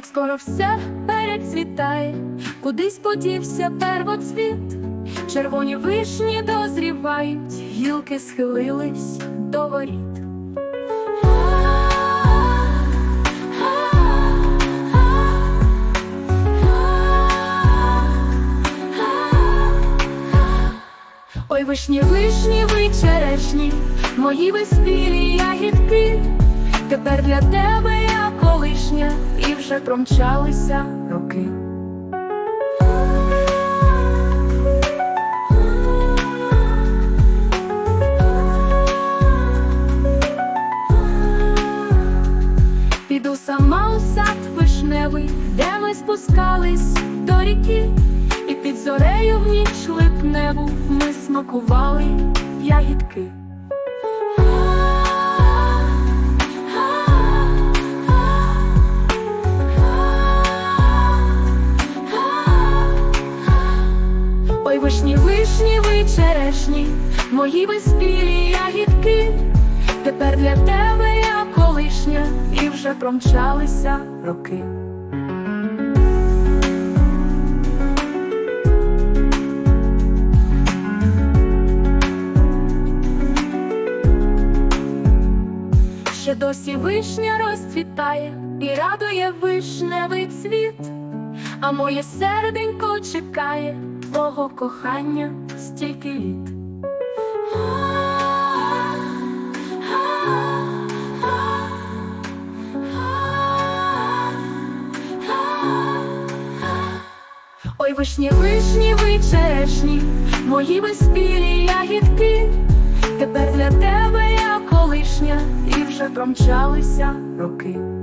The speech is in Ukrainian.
Скоро все перецвітає, кудись подівся первоцвіт, червоні вишні дозрівають, гілки схилились до воріт. Ой, вишні, вишні, ви черешні, мої веспілі ягідки, тепер для тебе колишня, і вже промчалися роки. Піду сама у сад вишневий, де ми спускались до ріки, і під зорею в ніч липневу ми смакували ягідки. Вишні, вишні, ви черешні, мої виспілі ягідки, тепер для тебе я колишня, і вже промчалися роки. Ще досі вишня розцвітає і радує вишневий цвіт, а моє серденько чекає твого кохання стільки літ. Ой, вишні, вишні, ви черешні, мої виспілі ягідки, тепер для тебе я колишня, і вже промчалися роки.